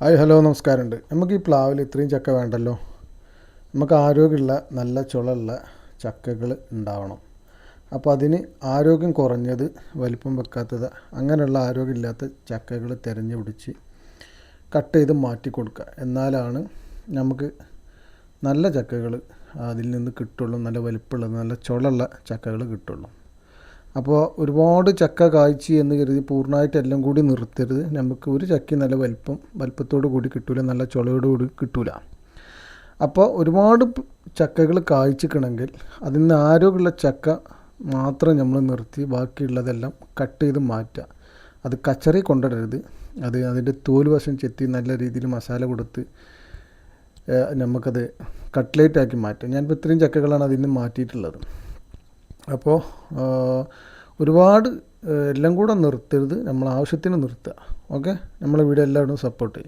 Hi hello നമസ്കാരമുണ്ട്. നമുക്ക് ഈ പ്ലാവിൽ ഇത്രയും ചക്ക വേണ്ടല്ലോ? നമുക്ക് ആരോഗ്യമുള്ള നല്ല ചുളയുള്ള ചക്കകൾ ഉണ്ടാവണം. അപ്പോൾ അതിന് ആരോഗ്യം കുറഞ്ഞത് വലിപ്പം വെക്കാത്തത് അങ്ങനെയുള്ള ആരോഗ്യമില്ലാത്ത ചക്കകൾ തിരഞ്ഞു പിടിച്ച് കട്ട് ചെയ്ത് മാറ്റി കൊടുക്കുക. എന്നാലാണ് നമുക്ക് നല്ല ചക്കകൾ അതിൽ നിന്ന് കിട്ടുള്ളൂ നല്ല വലിപ്പമുള്ള നല്ല ചുളയുള്ള ചക്കകൾ കിട്ടുള്ളൂ. അപ്പോൾ ഒരുപാട് ചക്ക കായ്ച്ചി എന്ന് കരുതി പൂർണമായിട്ട് എല്ലാം കൂടി നിർത്തരുത്. നമുക്ക് ഒരു ചക്ക നല്ല വലിപ്പം വലിപ്പത്തോട് കൂടി കിട്ടൂല നല്ല ചുളയോട് കൂടി കിട്ടൂല. അപ്പോൾ ഒരുപാട് ചക്കകൾ കായ്ച്ചിക്കണമെങ്കിൽ അതിൽ നിന്ന് ആരോഗ്യമുള്ള ചക്ക മാത്രം നമ്മൾ നിർത്തി ബാക്കിയുള്ളതെല്ലാം കട്ട് ചെയ്ത് മാറ്റുക. അത് കച്ചറി കൊണ്ടിടരുത് അത് അതിന്റെ തോൽ വശം ചെത്തി നല്ല രീതിയിൽ മസാല കൊടുത്ത് നമുക്കത് കട്ട്ലേറ്റ് ആക്കി മാറ്റാം ഞാനിപ്പോൾ ഇത്രയും ചക്കകളാണ് അതിൽ നിന്ന് മാറ്റിയിട്ടുള്ളത്. അപ്പോൾ ഒരുപാട് എല്ലാം കൂടെ നിർത്തരുത്. നമ്മൾ ആവശ്യത്തിന് നിർത്തുക. ഓക്കെ? നമ്മളെ വീഡിയോ എല്ലാവരും സപ്പോർട്ട് ചെയ്യും